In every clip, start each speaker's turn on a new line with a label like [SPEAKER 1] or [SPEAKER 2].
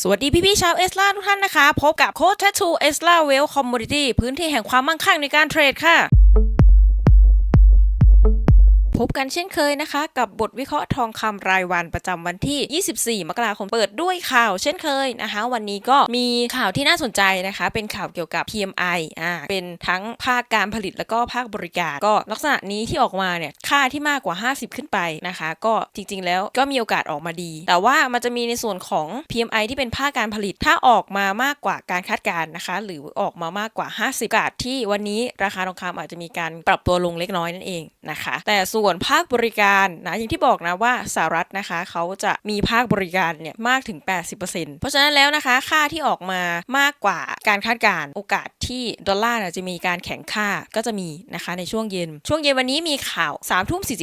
[SPEAKER 1] สวัสดีพี่พี่ๆชาวเอสลาทุกท่านนะคะ พบกับโค้ชแททูเอสลาเวลคอมมูนิตี้พื้นที่แห่งความมั่งคั่งในการเทรดค่ะ พบกันเช่นเคยนะคะ กับบทวิเคราะห์ทองคำรายวันประจำวันที่ 24 มกราคมเปิดด้วยข่าวเช่นเคยนะคะ วันนี้ก็มีข่าวที่น่าสนใจนะคะ เป็นข่าวเกี่ยวกับ PMI อ่าเป็นทั้งภาคการผลิตแล้วก็ภาคบริการก็ลักษณะนี้ที่ออกมาเนี่ยค่าที่มากกว่า 50 ขึ้นไปนะคะ ก็จริงๆ แล้วก็มีโอกาสออกมาดี แต่ว่ามันจะมีในส่วนของ PMI ที่เป็นภาคการผลิตถ้าออกมามากกว่าการคาดการณ์นะคะ หรือออกมามากกว่า 50กาสที่วันนี้ราคาทองคำอาจจะมีการปรับตัวลงเล็กน้อยนั่นเองนะคะ แต่ส่วนวนภาคบริการนะอย่างที่บอกนะว่าสหรัฐนะคะเขาจะมีภาคบริการเนี่ยมากถึง 80%เพราะฉะนั้นแล้วนะคะค่าที่ออกมามากกว่าการคาดการณ์โอกาสที่ดอลลาร์จะมีการแข็งค่าก็จะมีนะคะในช่วงเย็น ช่วงเย็นวันนี้มีข่าว3ามทุ่มสี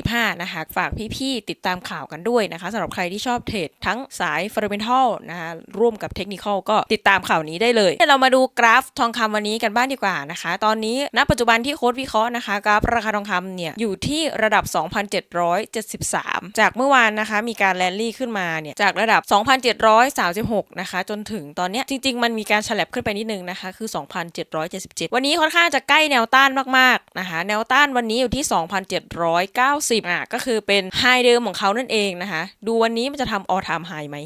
[SPEAKER 1] นะคะฝากพี่ๆติดตามข่าวกันด้วยนะคะสำหรับใครที่ชอบเทรดทั้งสายฟันเดเมนทัลนะคะร่วมกับเทคนิคก็ติดตามข่าวนี้ได้เลย เรามาดูกราฟทองคำวันนี้กันบ้างดีกว่านะคะ ตอนนี้ณปัจจุบันที่โค้ดวิเคราะห์นะคะกราฟราคาทองคำเนี่ยอยู่ที่ระดับ2,773 จากเมื่อวานนะคะ มีการแลนลี่ขึ้นมาเนี่ย จากระดับ 2,736 นะคะ จนถึงตอนนี้จริง ๆ มันมีการฉลับขึ้นไปนิดนึงนะคะ คือ 2,777 วันนี้ค่อนข้างจะใกล้แนวต้านมาก ๆ นะคะ แนวต้านวันนี้อยู่ที่ 2,790 อะ ก็คือเป็นไฮเดิมของเขานั่นเองนะคะ ดูวันนี้มันจะทำออทามไฮไหม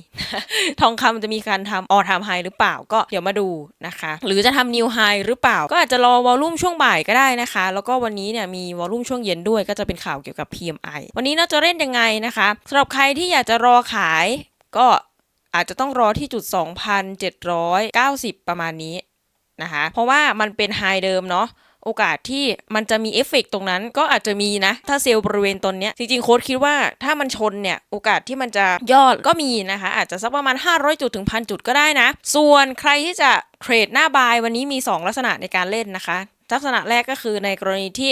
[SPEAKER 1] ทองคำจะมีการทำออทามไฮหรือเปล่า ก็เดี๋ยวมาดูนะคะ หรือจะทำนิวไฮหรือเปล่า ก็อาจจะรอวอลลุ่มช่วงบ่ายก็ได้นะคะ แล้วก็วันนี้เนี่ยมีวอลลุ่มช่วงเย็นด้วย ก็จะเป็นข่าวเกี่ยวกับ PMI วันนี้เราจะเล่นยังไงนะคะสำหรับใครที่อยากจะรอขายก็อาจจะต้องรอที่จุด 2,790 ประมาณนี้นะคะ เพราะว่ามันเป็นไฮเดิมเนาะโอกาสที่มันจะมีเอฟเฟกต์ตรงนั้นก็อาจจะมีนะ ถ้าเซลล์บริเวณตนเนี้ย จริงๆ โค้ดคิดว่าถ้ามันชนเนี่ย โอกาสที่มันจะยอดก็มีนะคะ อาจจะสักประมาณ 500 จุดถึงพันจุดก็ได้นะ ส่วนใครที่จะเทรดหน้าบายวันนี้มี 2 ลักษณะในการเล่นนะคะ ลักษณะแรกก็คือในกรณีที่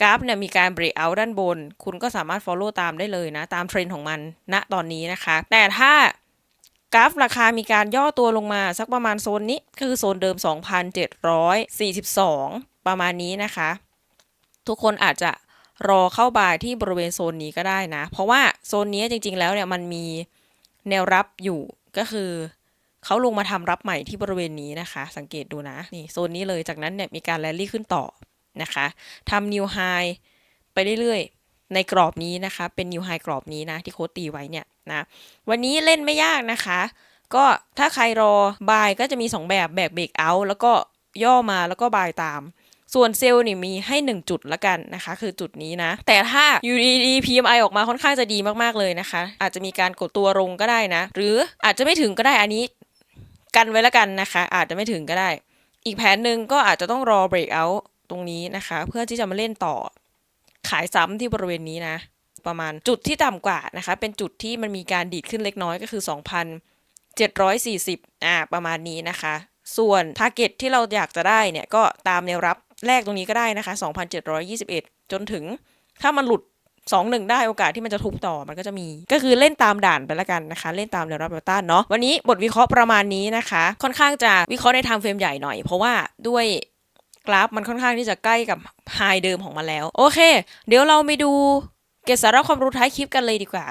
[SPEAKER 1] กราฟเนี่ยมีการเบรกเอาด้านบน คุณก็สามารถ follow ตามได้เลยนะ ตามเทรนด์ของมันณตอนนี้นะคะ แต่ถ้ากราฟราคามีการย่อตัวลงมาสักประมาณโซนนี้ก็คือโซนเดิม 2,742 ประมาณนี้นะคะ ทุกคนอาจจะรอเข้าบายที่บริเวณโซนนี้ก็ได้นะ เพราะว่าโซนนี้จริงๆแล้วเนี่ยมันมีแนวรับอยู่ก็คือเขาลงมาทำรับใหม่ที่บริเวณนี้นะคะ สังเกตดูนะนี่โซนนี้เลยจากนั้นเนี่ยมีการแรลลี่ขึ้นต่อ นะคะทำนิวไฮไปเรื่อยๆ ในกรอบนี้นะคะ เป็นนิวไฮกรอบนี้นะที่โค้ดตีไว้เนี่ยนะวันนี้เล่นไม่ยากนะคะ ก็ถ้าใครรอบายก็จะมี 2 แบบแบบเบรกเอาท์แล้วก็ย่อมาแล้วก็บายตาม ส่วนเซลล์นี่มีให้ 1 จุดละกันนะคะ คือจุดนี้นะ แต่ถ้า UDD PMI ออกมาค่อนข้างจะดีมากๆเลยนะคะ อาจจะมีการกดตัวลงก็ได้นะ หรืออาจจะไม่ถึงก็ได้อันนี้กันไว้ละกันนะคะ อาจจะไม่ถึงก็ได้ อีกแผนหนึ่งก็อาจจะต้องรอ break out ตรงนี้นะคะ เพื่อที่จะมาเล่นต่อ ขายซ้ำที่บริเวณนี้นะ ประมาณจุดที่ต่ำกว่านะคะ เป็นจุดที่มันมีการดีดขึ้นเล็กน้อยก็คือ 2,740 อ่า ประมาณนี้นะคะ ส่วน t a r g e t ที่เราอยากจะได้เนี่ย ก็ตามแนวรับแรกตรงนี้ก็ได้นะคะ 2,721 จนถึงถ้ามันหลุด2-1ได้โอกาสที่มันจะทุบต่อมันก็จะมี ก็คือเล่นตามด่านไปละกันนะคะ เล่นตามแนวรับแนวต้านเนาะวันนี้บทวิเคราะห์ประมาณนี้นะคะ ค่อนข้างจะวิเคราะห์ในทม์เฟรมใหญ่หน่อย เพราะว่าด้วย กราฟมันค่อนข้างที่จะใกล้กับไฮเดิมของมันแล้ว โอเค เดี๋ยวเราไปดูเกสาระความรู้ท้ายคลิปกันเลยดีกว่า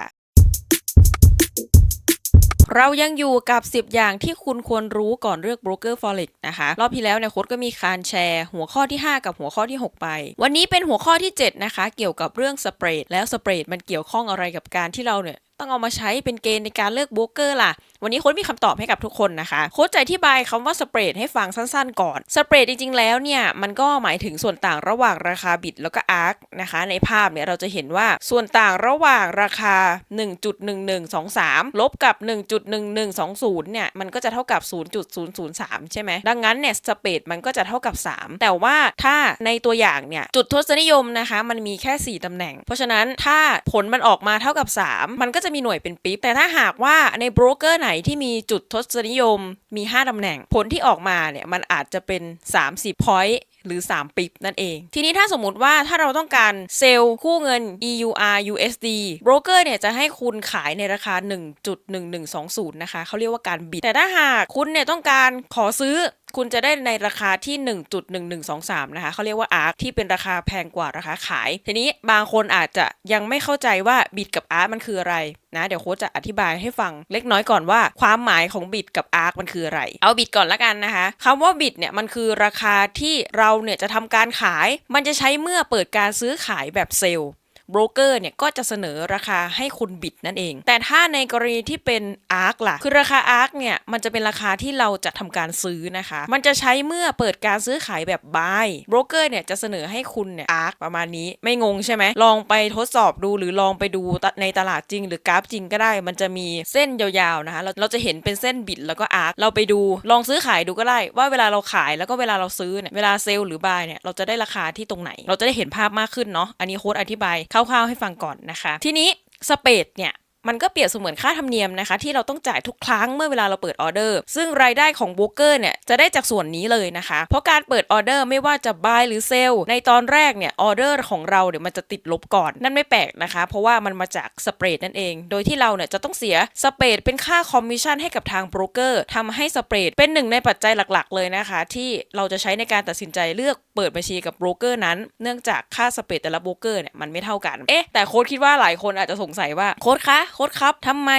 [SPEAKER 1] เรายังอยู่กับ 10 อย่างที่คุณควรรู้ก่อนเลือกโบรกเกอร์ Forex นะคะ รอบที่แล้วเนี่ยโค้ดก็มีการแชร์ หัวข้อที่ 5 กับหัวข้อที่ 6 ไป วันนี้เป็นหัวข้อที่ 7 นะคะ เกี่ยวกับเรื่องสเปรดแล้วสเปรดมันเกี่ยวข้องอะไรกับการที่เราเนี่ยต้องเอามาใช้เป็นเกณฑ์ในการเลือกโบรกเกอร์ล่ะ วันนี้โค้ดมีคำตอบให้กับทุกคนนะคะโค้ดจะอธิบายคำว่าสเปรดให้ฟังสั้นๆ ก่อนสเปรดจริงๆ แล้วเนี่ยมันก็หมายถึงส่วนต่างระหว่างราคาบิตแล้วก็อาร์คนะคะในภาพเนี่ยเราจะเห็นว่าส่วนต่างระหว่างราคา 1.1123 ลบกับ 1.1120 เนี่ยมันก็จะเท่ากับ 0.003 ใช่ไหมดังนั้นเนี่ยสเปรดมันก็จะเท่ากับ 3 แต่ว่าถ้าในตัวอย่างเนี่ยจุดทศนิยมนะคะมันมีแค่ 4ตำแหน่ง เพราะฉะนั้นถ้าผลมันออกมาเท่ากับ 3 มันก็จะมีหน่วยเป็นปิ๊บแต่ถ้าหากว่าในโบรกเกอร์ไหนที่มีจุดทศนิยมมี 5ตำแหน่ง ผลที่ออกมาเนี่ยมันอาจจะเป็น 30 point หรือ 3 ปิบนั่นเอง ทีนี้ถ้าสมมติว่าถ้าเราต้องการเซลล์คู่เงิน EUR USD โบรกเกอร์เนี่ยจะให้คุณขายในราคา 1.1120 นะคะ เขาเรียกว่าการบิด แต่ถ้าหากคุณเนี่ยต้องการขอซื้อ คุณจะได้ในราคาที่ 1.1123 นะคะเขาเรียกว่า ARK ที่เป็นราคาแพงกว่าราคาขาย ทีนี้บางคนอาจจะยังไม่เข้าใจว่าบิตกับ ARK มันคืออะไรนะเดี๋ยวโค้ชจะอธิบายให้ฟังเล็กน้อยก่อนว่า ความหมายของบิตกับ ARK มันคืออะไร เอาบิตก่อนละกันนะคะคำว่าบิตเนี่ยมันคือราคาที่เราเนี่ยจะทำการขาย มันจะใช้เมื่อเปิดการซื้อขายแบบเซลล์ โบรกเกอร์เนี่ยก็จะเสนอราคาให้คุณบิดนั่นเอง แต่ถ้าในกรณีที่เป็น ARK ล่ะ คือราคา ARK เนี่ยมันจะเป็นราคาที่เราจะทำการซื้อนะคะ มันจะใช้เมื่อเปิดการซื้อขายแบบ buy โบรกเกอร์เนี่ยจะเสนอให้คุณเนี่ย ARK ประมาณนี้ไม่งงใช่ไหมลองไปทดสอบดูหรือลองไปดูในตลาดจริง หรือกราฟจริงก็ได้ มันจะมีเส้นยาวๆนะคะเราเราจะเห็นเป็นเส้นบิดแล้วก็ ARK เราไปดูลองซื้อขายดูก็ได้ ว่าเวลาเราขายแล้วก็เวลาเราซื้อเนี่ยเวลาเซลล์หรือ buy เนี่ยเราจะได้ราคาที่ตรงไหน เราจะได้เห็นภาพมากขึ้นเนาะอันนี้โค้ดอธิบายคร่าวๆให้ฟังก่อนนะคะ ทีนี้สเปดเนี่ย มันก็เปรียบเสมือนค่าธรรมเนียมนะคะ ที่เราต้องจ่ายทุกครั้งเมื่อเวลาเราเปิดออเดอร์ ซึ่งรายได้ของโบรกเกอร์เนี่ยจะได้จากส่วนนี้เลยนะคะ เพราะการเปิดออเดอร์ไม่ว่าจะ buy หรือ sell ในตอนแรกเนี่ยออเดอร์ของเราเดี๋ยวมันจะติดลบก่อน นั่นไม่แปลกนะคะ เพราะว่ามันมาจากสเปรดนั่นเอง โดยที่เราเนี่ยจะต้องเสียสเปรดเป็นค่าคอมมิชชั่นให้กับทางโบรกเกอร์ทำให้สเปรดเป็นหนึ่งในปัจจัยหลักๆ เลยนะคะ ที่เราจะใช้ในการตัดสินใจเลือกเปิดบัญชีกับโบรกเกอร์นั้น เนื่องจากค่าสเปรดแต่ละโบรกเกอร์เนี่ยมันไม่เท่ากัน เอ๊ะแต่โค้ดคิดว่าหลายคนอาจจะสงสัยว่าโค้ดคะโค้ดครับทำไม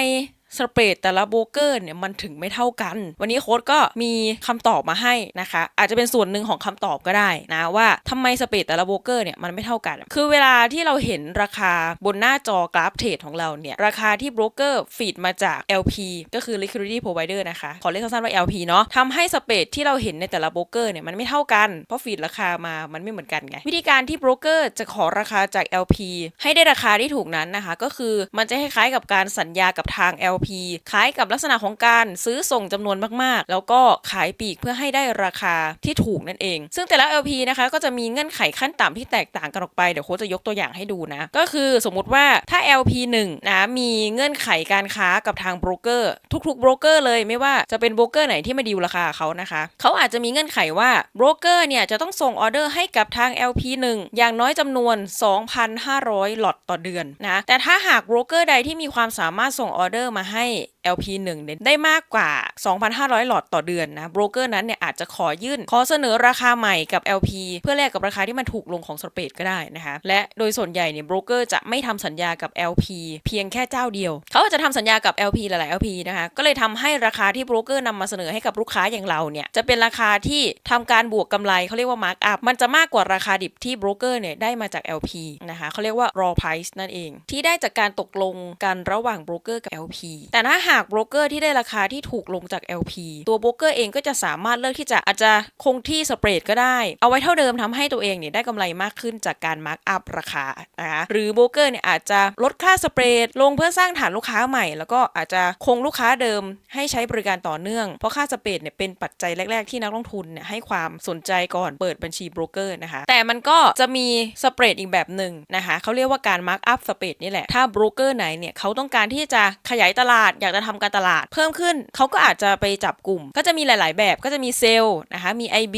[SPEAKER 1] สเปรดแต่ละโบรกเกอร์เนี่ยมันถึงไม่เท่ากัน วันนี้โค้ดก็มีคำตอบมาให้นะคะ อาจจะเป็นส่วนหนึ่งของคำตอบก็ได้นะว่าทำไมสเปรดแต่ละโบรกเกอร์เนี่ยมันไม่เท่ากัน คือเวลาที่เราเห็นราคาบนหน้าจอกราฟเทรดของเราเนี่ย ราคาที่โบรกเกอร์ฟีดมาจาก LP ก็คือ liquidity provider นะคะ ขอเรียกสั้นๆว่า LP เนาะทำให้สเปรดที่เราเห็นในแต่ละโบรกเกอร์เนี่ยมันไม่เท่ากันเพราะฟีดราคามามันไม่เหมือนกันไงวิธีการที่โบรกเกอร์จะขอราคาจาก LP ให้ได้ราคาที่ถูกนั้นนะคะ ก็คือมันจะคล้ายๆกับการสัญญากับทาง LP คล้ายกับลักษณะของการซื้อส่งจำนวนมากๆ แล้วก็ขายปีกเพื่อให้ได้ราคาที่ถูกนั่นเอง ซึ่งแต่ละ LP นะคะก็จะมีเงื่อนไขขั้นต่ำที่แตกต่างกันออกไป เดี๋ยวโค้ชจะยกตัวอย่างให้ดูนะ ก็คือสมมุติว่าถ้า LP 1นะมีเงื่อนไขการค้ากับทางโบรกเกอร์ทุกๆโบรกเกอร์เลยไม่ว่าจะเป็นโบรกเกอร์ไหนที่มาดีลราคาเขานะคะเขาอาจจะมีเงื่อนไขว่าโบรกเกอร์เนี่ยจะต้องส่งออเดอร์ให้กับทาง LP 1อย่างน้อยจำนวน 2,500 หลอตต่อเดือนนะแต่ถ้าหากโบรกเกอร์ใดที่มีความสามารถส่งออเดอร์มาให้ LP 1เนี่ยได้มากกว่า 2,500 หลอดต่อเดือนนะโบรกเกอร์นั้นเนี่ยอาจจะขอยื่น ขอเสนอราคาใหม่กับ LP เพื่อแลกกับราคาที่มันถูกลงของสเปดก็ได้นะคะ และโดยส่วนใหญ่เนี่ยโบรกเกอร์จะไม่ทำสัญญากับ LP เพียงแค่เจ้าเดียว เขาจะทำสัญญากับ LP หลายๆ LP นะคะ ก็เลยทำให้ราคาที่โบรกเกอร์นำมาเสนอให้กับลูกค้าอย่างเราเนี่ยจะเป็นราคาที่ทำการบวกกำไรเขาเรียกว่า mark up มันจะมากกว่าราคาดิบที่โบรกเกอร์เนี่ยได้มาจาก LP นะคะเขาเรียกว่า raw price นั่นเอง ที่ได้จากการตกลงกันระหว่างโบรกเกอร์กับ LP แต่ถ้าหากากโบรกเกอร์ที่ได้ราคาที่ถูกลงจาก LP ตัวโบรกเกอร์เองก็จะสามารถเลือกที่จะอาจจะคงที่สเปรดก็ได้ เอาไว้เท่าเดิมทำให้ตัวเองเนี่ยได้กำไรมากขึ้นจากการมาร์กอัพราคานะคะหรือโบรกเกอร์เนี่ยอาจจะลดค่าสเปรดลงเพื่อสร้างฐานลูกค้าใหม่ แล้วก็อาจจะคงลูกค้าเดิมให้ใช้บริการต่อเนื่อง เพราะค่าสเปรดเนี่ยเป็นปัจจัยแรก ๆ ที่นักลงทุนเนี่ยให้ความสนใจก่อนเปิดบัญชีโบรกเกอร์นะคะแต่มันก็จะมีสเปรดอีกแบบหนึ่งนะคะเขาเรียกว่าการมาร์กอัพสเปรดนี่แหละถ้าโบรกเกอร์ไหนเนี่ยเขาต้องการที่จะขยายตลาดอยากจะทำการตลาดเพิ่มขึ้น เขาก็อาจจะไปจับกลุ่ม ก็จะมีหลาย ๆ แบบก็จะมีเซลล์นะคะมี IB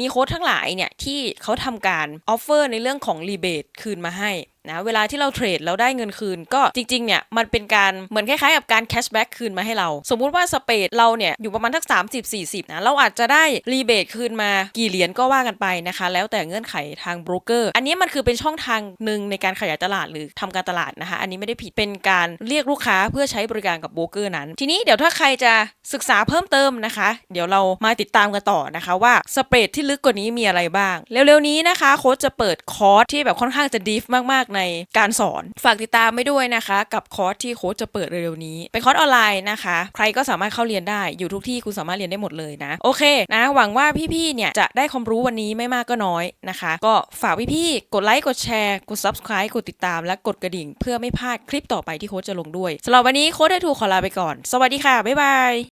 [SPEAKER 1] มีโค้ดทั้งหลายเนี่ยที่เขาทำการออฟเฟอร์ในเรื่องของรีเบทคืนมาให้นะเวลาที่เราเทรดแล้วได้เงินคืน ก็จริงๆเนี่ยมันเป็นการเหมือนคล้ายๆกับการแคชแบ็กคืนมาให้เรา สมมุติว่าสเปดเราเนี่ยอยู่ประมาณทัก 30 40นะเราอาจจะได้รีเบทคืนมากี่เหรียญก็ว่ากันไปนะคะ แล้วแต่เงื่อนไขทางโบรกเกอร์ อันนี้มันคือเป็นช่องทางหนึ่งในการขยายตลาดหรือทำการตลาดนะคะ อันนี้ไม่ได้ผิดเป็นการเรียกลูกค้าเพื่อใช้บริการกับโบรกเกอร์นั้น ทีนี้เดี๋ยวถ้าใครจะศึกษาเพิ่มเติมนะคะ เดี๋ยวเรามาติดตามกันต่อนะคะ ว่าสเปรดที่ลึกกว่านี้มีอะไรบ้าง เร็วๆนี้นะคะโค้ชจะเปิดคอร์สที่แบบค่อนข้างจะดีฟมากๆในการสอน ฝากติดตามไม่ด้วยนะคะ กับคอร์สที่โค้ชจะเปิดเร็วๆนี้ เป็นคอร์สออนไลน์นะคะ ใครก็สามารถเข้าเรียนได้ อยู่ทุกที่คุณสามารถเรียนได้หมดเลยนะ โอเคนะ หวังว่าพี่ๆ เนี่ยจะได้ความรู้วันนี้ไม่มากก็น้อยนะคะ ก็ฝากพี่ๆ กดไลค์ กดแชร์ กด subscribe กดติดตาม และกดกระดิ่ง เพื่อไม่พลาดคลิปต่อไปที่โค้ชจะลงด้วยสำหรับวันนี้โค้ชได้ถูขอลาไปก่อน สวัสดีค่ะ บ๊ายบาย